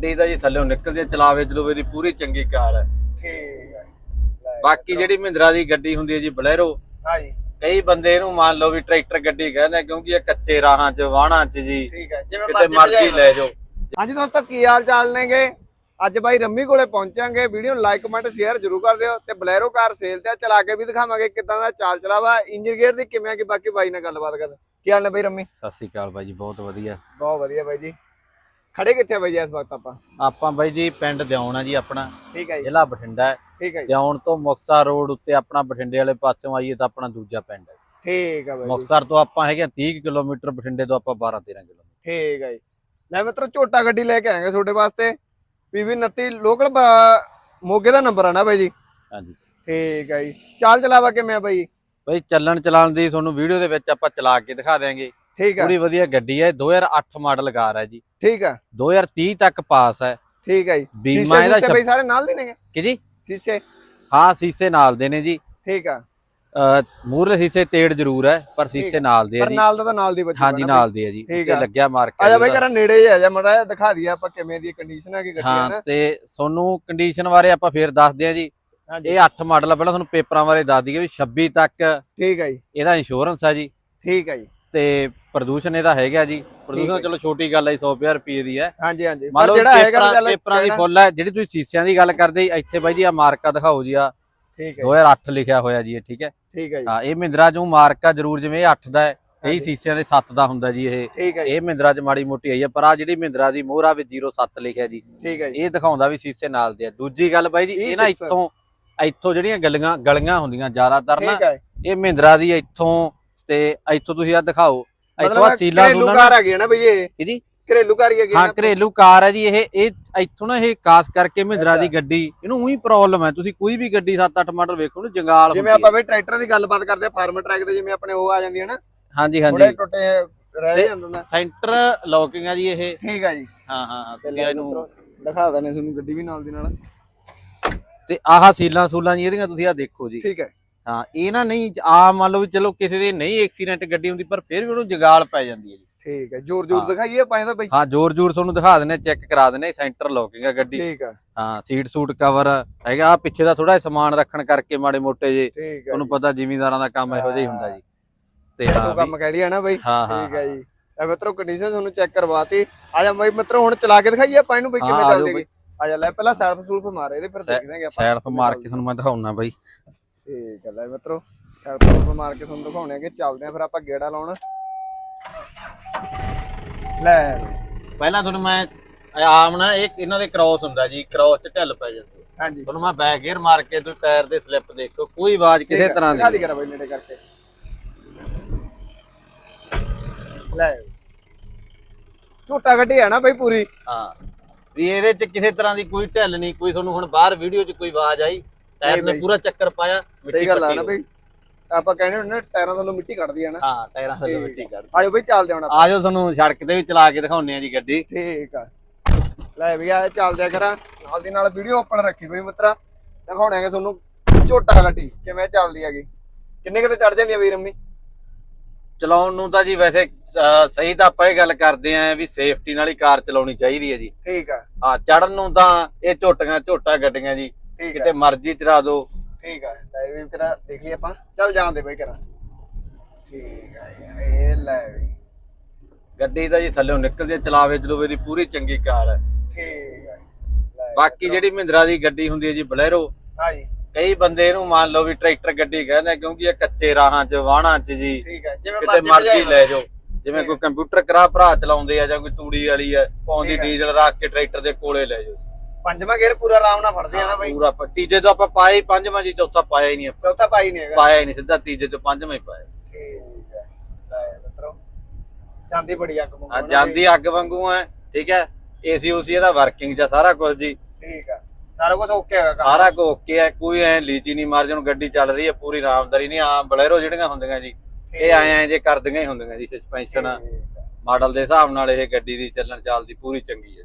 ਗੱਡੀ ਦਾ ਜੀ ਥੱਲੇੋਂ ਨਿਕਲਦੀ ਚਲਾਵੇ ਚਲੂਵੇ ਦੀ ਪੂਰੀ ਚੰਗੀ ਕਾਰ ਹੈ ਠੀਕ ਹੈ ਲੈ ਬਾਕੀ ਜਿਹੜੀ ਮਹਿੰਦਰਾ ਦੀ ਗੱਡੀ ਹੁੰਦੀ ਹੈ ਜੀ ਬਲੈਰੋ ਕਈ ਬੰਦੇ ਇਹਨੂੰ ਮੰਨ ਲਓ ਵੀ ਟਰੈਕਟਰ ਗੱਡੀ ਕਹਿੰਦੇ ਆ, ਕਿਉਂਕਿ ਇਹ ਕੱਚੇ ਰਾਹਾਂ 'ਚ ਵਾਹਣਾਂ 'ਚ ਜੀ। ਠੀਕ ਹੈ ਜਿਵੇਂ ਕਿਤੇ ਮਰਜ਼ੀ ਲੈ ਜਾਓ। ਹਾਂਜੀ ਦੋਸਤੋ ਕੀ ਹਾਲ ਚਾਲ ਨੇਗੇ? ਅੱਜ ਬਾਈ ਰੰਮੀ ਕੋਲੇ ਪਹੁੰਚਾਂਗੇ। ਵੀਡੀਓ ਨੂੰ ਲਾਈਕ ਕਮੈਂਟ ਸ਼ੇਅਰ ਜ਼ਰੂਰ ਕਰ ਦਿਓ ਤੇ ਬਲੈਰੋ ਕਾਰ ਸੇਲ ਤੇ ਆ, ਚਲਾ ਕੇ ਵੀ ਦਿਖਾਵਾਂਗੇ ਕਿਦਾਂ ਦਾ ਚਾਲ ਚਲਾਵਾ। ਇੰਜਨ ਗੇਅਰ ਦੀ ਕਿਵੇਂ ਆ ਕਿ ਬਾਕੀ ਬਾਈ ਨਾਲ ਗੱਲਬਾਤ ਕਰ ਕੀ ਹਾਲ ਨੇ ਬਾਈ ਰੰਮੀ? ਸਤਿ ਸ੍ਰੀ ਅਕਾਲ ਬਾਈ ਜੀ ਬਹੁਤ ਵਧੀਆ। ਬਹੁਤ ਵਧੀਆ ਬਾਈ ਜੀ। ਖੜੇ ਕਿੱਥੇ ਆ ਬਾਈ ਜੀ ਇਸ ਵਕਤ ਆਪਾਂ? ਆਪਾਂ ਬਾਈ ਜੀ ਪਿੰਡ ਦਿਆਉਣਾ ਜੀ ਆਪਣਾ। ਠੀਕ ਹੈ ਜੀ। ਜ਼ਿਲ੍ਹਾ ਬਠਿੰਡਾ ਹੈ। ਠੀਕ ਹੈ ਜੀ। ਦਿਆਉਣ ਤੋਂ ਮੁਕਤਸਰ ਰੋਡ ਉੱਤੇ ਆਪਣਾ ਬਠਿੰਡੇ ਵਾਲੇ ਪਾਸਿਓਂ ਆਈਏ ਤਾਂ ਆਪਣਾ ਦੂਜਾ ਪਿੰਡ ਹੈ। ਠੀਕ ਹੈ ਬਾਈ ਜੀ। ਮੁਕਤਸਰ ਤੋਂ ਆਪਾਂ ਹੈਗੇ ਆ 30 ਕੁ ਕਿਲੋਮੀਟਰ ਬਠਿੰਡੇ ਤੋਂ ਆਪਾਂ 12 13 ਕਿਲੋਮੀਟਰ। ਠੀਕ ਹੈ ਜੀ। ਲੈ ਮਿੱਤਰੋ ਝੋਟਾ ਗੱਡੀ ਲੈ ਕੇ ਆਏਗੇ ਤੁਹਾਡੇ ਵਾਸਤੇ। ਪੀਵੀ 29 ਲੋਕਲ ਮੋਗੇ ਦਾ ਨੰਬਰ ਆ ਨਾ ਬਾਈ ਜੀ? ਹਾਂਜੀ। ਠੀਕ ਹੈ ਜੀ। ਚਾਲ ਚਲਾਵਾ ਕਿਵੇਂ ਆ ਬਾਈ? ਬਾਈ ਚੱਲਣ ਚਲਾਉਣ ਦੀ ਤੁਹਾਨੂੰ ਵੀਡੀਓ ਦੇ ਵਿੱਚ ਆਪਾਂ ਚਲਾ ਕੇ ਦਿਖਾ ਦਿਆਂਗੇ। ਠੀਕ ਹੈ ਪੂਰੀ ਵਧੀਆ ਗੱਡੀ ਹੈ 2008 ਮਾਡਲ ਕਾਰ ਹੈ ਜੀ। ਠੀਕ ਹੈ 2030 ਤੱਕ ਪਾਸ ਹੈ ਠੀਕ ਹੈ ਜੀ। ਬੀਮਾ ਸ਼ੀਸ਼ੇ ਇਹਦਾ ਬਾਈ ਸਾਰੇ ਨਾਲ ਦੇ ਨੇਗੇ? ਕਿ ਜੀ? ਸ਼ੀਸ਼ੇ? ਹਾਂ ਸੀਸੇ ਨਾਲ ਦੇ ਨੇ ਜੀ। ਠੀਕ ਆ। ਮੂਰਲੇ ਸੀਸੇ ਤੇੜ ਜ਼ਰੂਰ ਹੈ ਪਰ। ਸੀਸੇ ਨਾਲ ਦੇ ਆ ਪਰ ਜੀ। ਨਾਲ ਦਾ ਤਾਂ ਨਾਲ ਦੀ ਬੱਚੀ ਹਾਂਜੀ ਨਾਲ ਦੇ ਆ ਜੀ। ਤੇ ਆ। ਲੱਗਿਆ ਮਾਰਕ ਆ ਜਾ ਬਾਈ ਕਰਾਂ ਨੇੜੇ ਹੀ ਆ ਜਾ ਮੜਾ ਦਿਖਾ ਦਈਏ ਆਪਾਂ ਕਿਵੇਂ ਦੀ ਕੰਡੀਸ਼ਨ ਹੈ ਕਿ ਗੱਡੀ ਹੈ ਹਾਂ ਤੇ ਤੁਹਾਨੂੰ ਕੰਡੀਸ਼ਨ ਬਾਰੇ ਆਪਾਂ ਫੇਰ ਦੱਸਦੇ ਆ ਜੀ। ਇਹ 8 ਮਾਡਲ ਆ ਪਹਿਲਾਂ ਤੁਹਾਨੂੰ ਪੇਪਰਾਂ ਬਾਰੇ ਦੱਸ ਦਈਏ ਵੀ 26 ਤੱਕ ਠੀਕ ਹੈ ਜੀ। ਇਹਦਾ ਇੰਸ਼ੋਰੈਂਸ ਆ ਜੀ। ਠੀਕ ਹੈ ਜੀ। ਤੇ ਪ੍ਰਦੂਸ਼ਣ ਇਹਦਾ ਹੈਗਾ ਜੀ। ਪ੍ਰਦੂਸ਼ਣ। ਚਲੋ ਛੋਟੀ ਗੱਲ ਹੈ 100 ਰੁਪਏ ਦੀ ਹੈ। ਹਾਂਜੀ ਹਾਂਜੀ। ਪਰ ਜਿਹੜਾ ਹੈਗਾ ਚੱਲ ਪੇਪਰਾਂ ਦੀ ਫੁੱਲ ਹੈ ਜਿਹੜੀ ਤੁਸੀਂ ਸੀਸਿਆਂ ਦੀ ਗੱਲ ਕਰਦੇ ਇੱਥੇ ਬਾਈ ਜੀ ਆ ਮਾਰਕਾ ਦਿਖਾਓ ਜੀ ਆ ਠੀਕ ਹੈ 2008 ਲਿਖਿਆ ਹੋਇਆ ਜੀ ਇਹ ਠੀਕ ਹੈ? ਠੀਕ ਹੈ ਜੀ। ਹਾਂ ਇਹ ਮਹਿੰਦਰਾ ਚੋਂ ਮਾਰਕਾ ਜ਼ਰੂਰ ਜਿਵੇਂ ਇਹ 8 ਦਾ ਹੈ ਕਈ। ਸੀਸਿਆਂ ਦੇ 7 ਦਾ ਹੁੰਦਾ ਜੀ ਇਹ। ਇਹ ਮਹਿੰਦਰਾ ਚ ਮਾੜੀ ਮੋਟੀ ਆਈ ਹੈ ਪਰ ਆ ਜਿਹੜੀ ਮਹਿੰਦਰਾ ਦੀ ਮੋਹਰਾ ਵਿੱਚ 07 ਲਿਖਿਆ ਜੀ ਠੀਕ ਹੈ ਜੀ। ਇਹ ਦਿਖਾਉਂਦਾ ਵੀ ਸੀਸੇ ਨਾਲ ਦੇ ਆ। ਦੂਜੀ ਗੱਲ ਬਾਈ ਜੀ ਇਹ ਨਾ 26 ਇੱਥੋਂ ਇੱਥੋਂ ਜਿਹੜੀਆਂ ਗਲੀਆਂ ਗਲੀਆਂ ਹੁੰਦੀਆਂ ਜ਼ਿਆਦਾਤਰ ਨਾ ਇਹ ਮਹਿੰਦਰਾ ਦੀ ਇੱਥੋਂ ਤੇ ਇੱਥੋਂ ਤੁਸੀਂ ਆ ਦਿਖਾਓ। ਇੱਥੋਂ ਆ ਮਤਲਬ ਸੀਲਾ ਘਰੇਲੂ ਕਾਰ ਹੈਗੀ ਨਾ ਬਈ ਇਹ? ਕੀ ਜੀ ਘਰੇਲੂ ਕਾਰ ਹੀ ਹੈਗੀ ਹੈ? ਘਰੇਲੂ ਕਾਰ ਹੈ ਜੀ ਇਹ। ਇਹ ਇੱਥੋਂ ਨਾ ਇਹ ਖਾਸ ਕਰਕੇ ਮਹਿੰਦਰਾ ਦੀ। ਗੱਡੀ। ਇਹਨੂੰ ਉਹੀ ਪ੍ਰੋਬਲਮ ਹੈ। ਤੁਸੀਂ ਕੋਈ ਵੀ ਗੱਡੀ 7-8 ਮਾਡਲ ਵੇਖੋ ਨੂੰ ਜੰਗਾਲ ਜਿਵੇਂ ਆਪਾਂ ਬਈ ਟਰੈਕਟਰਾਂ ਦੀ ਗੱਲਬਾਤ ਕਰਦੇ ਆ ਫਾਰਮ ਟਰੈਕ ਤੇ ਜਿਵੇਂ ਆਪਣੇ ਉਹ ਆ ਜਾਂਦੀ ਹੈ ਨਾ। ਹਾਂਜੀ ਥੋੜੇ ਹਾਂਜੀ ਟੁੱਟੇ ਰਹਿ ਜਾਂਦਾ ਨਾ। ਸੈਂਟਰ ਲੌਕਿੰਗ ਆ ਜੀ ਇਹ। ਠੀਕ ਹੈ ਜੀ। ਹਾਂ ਹਾਂ ਤੇ ਇਹਨੂੰ ਦਿਖਾ ਦਨੇ ਤੁਹਾਨੂੰ ਗੱਡੀ ਵੀ ਨਾਲ ਦੀ ਨਾਲ। ਤੇ ਆਹ ਸੀਲਾਂ ਸੂਲਾਂ ਜੀ ਇਹਦੀਆਂ ਤੁਸੀਂ ਆ ਦੇਖੋ ਜੀ। ਠੀਕ ਹੈ। ਹਾਂ ਇਹ ਨਾ ਨਹੀਂ ਆ ਮੰਨ ਲਓ ਵੀ ਚਲੋ ਕਿਸੇ ਦੀ ਨਹੀਂ ਐਕਸੀਡੈਂਟ ਗੱਡੀ ਹੁੰਦੀ ਪਰ ਫਿਰ ਵੀ ਉਹਨੂੰ ਜਗਾਲ ਪੈ ਜਾਂਦੀ ਹੈ ਜੀ। ਠੀਕ ਹੈ ਜੋਰ ਜੋਰ। ਦਿਖਾਈਏ ਆਪਾਂ ਇਹਦਾ ਬਈ? ਹਾਂ ਜ਼ੋਰ ਜ਼ੋਰ ਤੁਹਾਨੂੰ ਦਿਖਾ ਦਿੰਨੇ ਚੈੱਕ ਕਰਾ ਦਿੰਨੇ ਸੈਂਟਰ ਲੌਕਿੰਗ ਆ ਗੱਡੀ। ਠੀਕ ਹੈ ਹਾਂ ਸੀਟ ਸੂਟ ਕਵਰ ਹੈਗਾ ਆ ਪਿੱਛੇ ਦਾ ਥੋੜਾ ਸਮਾਨ ਰੱਖਣ ਕਰਕੇ ਮਾੜੇ ਮੋਟੇ ਜੇ ਤੁਹਾਨੂੰ ਪਤਾ ਜ਼ਿਮੀਂਦਾਰਾਂ ਦਾ ਕੰਮ ਇਹੋ ਜਿਹਾ ਹੀ ਹੁੰਦਾ ਜੀ। ਤੇ ਹਾਂ ਉਹ ਕੰਮ ਕਹਿ ਲਿਆ ਨਾ ਬਈ? ਵੀ- ਹਾਂ ਹਾਂ ਠੀਕ ਹੈ ਜੀ। ਇਹ ਮਿੱਤਰੋ ਕੰਡੀਸ਼ਨ ਤੁਹਾਨੂੰ ਚੈੱਕ ਕਰਵਾਤੀ। ਆ ਜਾ ਬਈ ਮਿੱਤਰੋ ਹੁਣ ਚਲਾ ਕੇ ਦਿਖਾਈਏ ਆਪਾਂ ਇਹਨੂੰ ਬਈ ਕਿਵੇਂ ਆ ਚੱਲਦੀ ਆ। ਜਾ ਲੈ ਪਹਿਲਾਂ ਸੈਲਫ ਸੂਲਫ ਮਾਰੇ ਇਹਦੇ ਫਿਰ ਦੇਖਦੇ ਆਂਗੇ ਆਪਾਂ ਸੈਲਫ ਮਾਰ ਕੇ ਤੁਹਾਨੂੰ ਮੈਂ ਦਿਖਾਉਣਾ ਬਾਈ। ਠੀਕ ਹੈ ਲੈ ਮਿੱਤਰੋ ਸੈਲਫ ਮਾਰ ਕੇ ਤੁਹਾਨੂੰ ਦਿਖਾਉਣੇ ਆਗੇ ਚੱਲਦੇ ਆਂ ਫਿਰ ਆਪਾਂ ਗੇੜਾ ਲਾਉਣ। ਲੈ ਪਹਿਲਾਂ ਤੁਹਾਨੂੰ ਮੈਂ ਆਮ ਨਾ ਇਹ ਇਹਨਾਂ ਦੇ ਕ੍ਰਾਸ ਹੁੰਦਾ ਜੀ ਕ੍ਰਾਸ ਚ ਢਿੱਲ ਪੈ ਜਾਂਦੀ ਹਾਂਜੀ। ਤੁਹਾਨੂੰ ਮੈਂ ਬੈਕ ਗੇਅਰ ਮਾਰ ਕੇ ਤੁਸੀਂ ਟਾਇਰ ਦੇ ਸਲਿੱਪ ਦੇਖੋ ਕੋਈ ਆਵਾਜ਼ ਕਿਸੇ ਤਰ੍ਹਾਂ ਦੀ ਦੀ ਕਰਾ ਬਈ ਨੇੜੇ ਕਰਕੇ। ਲੈ ਝੋਟਾ ਗੱਡੀ ਹੈ ਨਾ ਬਈ ਪੂਰੀ। ਹਾਂ। ਵੀ ਇਹਦੇ ਚ ਕਿਸੇ ਤਰ੍ਹਾਂ ਦੀ ਕੋਈ ਢਿੱਲ ਨਹੀਂ ਕੋਈ ਤੁਹਾਨੂੰ ਹੁਣ ਬਾਹਰ ਵੀਡੀਓ 'ਚ ਕੋਈ ਆਵਾਜ਼ ਆਈ ਟਾਇਰ ਨੇ। ਪੂਰਾ ਚੱਕਰ ਪਾਇਆ ਸਹੀ ਗੱਲ ਆ ਨਾ ਬਈ। ਆਪਾਂ ਕਹਿੰਦੇ ਹੁੰਦੇ ਨਾ ਟਾਇਰਾਂ ਥੱਲੋਂ ਮਿੱਟੀ ਕੱਢਦੀ ਆ ਨਾ। ਹਾਂ ਟਾਇਰਾਂ ਥੱਲੇ ਠੀਕ ਮਿੱਟੀ ਕੱਢ ਆਜੋ ਬਈ ਚੱਲਦੇ ਹੁਣ ਆਪਾਂ। ਆਜੋ ਤੁਹਾਨੂੰ ਸੜਕ ਤੇ ਵੀ ਚਲਾ ਕੇ ਦਿਖਾਉਨੇ ਆ ਜੀ ਗੱਡੀ। ਠੀਕ ਆ। ਲੈ ਵੀ ਆ ਚੱਲਦੇ ਆ ਕਰਾਂ ਨਾਲ ਦੀ ਨਾਲ ਵੀਡੀਓ ਓਪਨ ਰੱਖੀ ਬਈ ਮਿੱਤਰਾ। ਦਿਖਾਉਣੇ ਆਗੇ ਤੁਹਾਨੂੰ ਝੋਟਾ ਗੱਡੀ ਕਿਵੇਂ ਚੱਲਦੀ ਹੈਗੀ। ਕਿੰਨੇ ਕਿਤੇ ਚੜ ਜਾਂਦੀ ਆ ਵੀਰ ਅੰਮੀ ਚਲਾਉਣ ਨੂੰ ਤਾਂ ਜੀ ਵੈਸੇ ਸਹੀ ਤਾਂ ਆਪਾਂ ਇਹ ਗੱਲ ਕਰਦੇ ਆਂ ਵੀ ਸੇਫਟੀ ਨਾਲ ਹੀ ਕਾਰ ਚਲਾਉਣੀ ਚਾਹੀਦੀ ਹੈ ਜੀ। ਠੀਕ ਆ। ਹਾਂ ਚੜਨ ਨੂੰ ਤਾਂ ਇਹ ਝੋਟੀਆਂ ਝੋਟਾ ਗੱਡੀਆਂ ਜੀ। ਠੀਕ ਕਿਤੇ ਮਰਜ਼ੀ ਚੜਾ ਦਿਓ ਠੀਕ ਆ ਲੈ ਵੀ ਕਰਾ ਦੇਖ ਲਈ ਆਪਾਂ। ਚੱਲ ਜਾਂਦੇ ਬਈ ਕਰਾਂ ਠੀਕ ਆ ਇਹ ਲੈ ਵੀ। ਗੱਡੀ ਤਾਂ ਜੀ ਥੱਲੇੋਂ ਨਿਕਲਦੀ ਹੈ, ਚਲਾਵੇ ਚਲੂਵੇ ਦੀ ਪੂਰੀ ਚੰਗੀ ਕਾਰ ਹੈ ਠੀਕ ਆ ਲੈ ਬਾਕੀ ਜਿਹੜੀ ਮਹਿੰਦਰਾ ਦੀ ਗੱਡੀ ਹੁੰਦੀ ਹੈ ਜੀ ਬਲੈਰੋ ਹਾਂ ਜੀ ਕਈ ਬੰਦੇ ਇਹਨੂੰ ਮੰਨ ਲਓ ਵੀ ਟਰੈਕਟਰ ਗੱਡੀ ਕਹਿੰਦੇ ਆ, ਕਿਉਂਕਿ ਇਹ ਕੱਚੇ ਰਾਹਾਂ 'ਚ ਵਾਹਣਾਂ 'ਚ ਜੀ। ਠੀਕ ਆ ਜਿਵੇਂ ਕਿਤੇ ਮਰਜ਼ੀ ਲੈ ਜਾਓ। ਜਿਵੇਂ ਕੋਈ ਕੰਪਿਊਟਰ ਕਰਾ ਭਰਾ ਚਲਾਉਂਦੇ ਆ ਜਾਂ ਕੋਈ ਤੂੜੀ ਵਾਲੀ ਆ ਪਾਉਂਦੀ ਠੀਕ ਹੈ। ਡੀਜ਼ਲ ਰੱਖ ਕੇ ਟਰੈਕਟਰ ਦੇ ਕੋਲੇ ਲੈ ਜਾਓ। ਪੰਜਵਾਂ ਗੇਅਰ ਪੂਰਾ ਆਰਾਮ ਨਾਲ ਫੜਦੇ ਆ ਨਾ ਬਈ। ਪੂਰਾ ਤੀਜੇ ਤੋਂ ਆਪਾਂ ਪਾਇਆ ਹੀ ਪੰਜਵਾਂ ਜੀ ਚੌਥਾ ਪਾਇਆ ਹੀ ਨਹੀਂ ਆਪਾਂ। ਚੌਥਾ ਪਾਈ ਨਹੀਂ ਹੈਗਾ। ਪਾਇਆ ਹੀ ਨਹੀਂ ਸਿੱਧਾ ਤੀਜੇ ਤੋਂ ਪੰਜਵਾਂ ਹੀ ਪਾਇਆ। ਠੀਕ ਹੈ। ਲੈ ਮਿੱਤਰੋ ਜਾਂਦੀ ਬੜੀ ਅੱਗ ਮੰਗੋ ਆ ਜਾਂਦੀ ਅੱਗ ਵਾਂਗੂ ਹੈ ਠੀਕ ਹੈ। ਏਸੀ ਉਸੀ ਇਹਦਾ ਵਰਕਿੰਗ ਚ ਸਾਰਾ ਕੁਝ ਜੀ। ਠੀਕ ਆ। ਸਾਰਾ ਕੁਝ ਓਕੇ ਹੈਗਾ ਸਾਰਾ ਕੁਝ ਓਕੇ ਹੈ ਕੋਈ ਐ ਲੀਚੀ ਨਹੀਂ ਮਾਰ ਜਣ ਗੱਡੀ ਚੱਲ ਰਹੀ ਹੈ ਪੂਰੀ ਆਰਾਮਦਾਰੀ ਨਹੀਂ ਆ ਬਲੈਰੋ ਜਿਹੜੀਆਂ ਹੁੰਦੀਆਂ ਜੀ ਇਹ ਐ ਐ ਜੇ ਕਰਦੀਆਂ ਹੀ ਹੁੰਦੀਆਂ ਜੀ ਸਸਪੈਂਸ਼ਨ ਮਾਡਲ ਦੇ ਹਿਸਾਬ ਨਾਲ ਇਹ ਗੱਡੀ ਦੀ ਚੱਲਣ ਚਾਲ ਦੀ ਪੂਰੀ ਚੰਗੀ ਹੈ।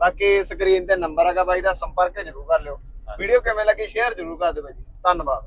ਬਾਕੀ ਸਕਰੀਨ ਤੇ ਨੰਬਰ ਹੈਗਾ ਬਾਈ ਦਾ ਸੰਪਰਕ ਜ਼ਰੂਰ ਕਰ ਲਿਓ। ਵੀਡੀਓ ਕਿਵੇਂ ਲੱਗੀ ਸ਼ੇਅਰ ਜ਼ਰੂਰ ਕਰ ਦਿਓ ਬਾਈ ਜੀ। ਧੰਨਵਾਦ।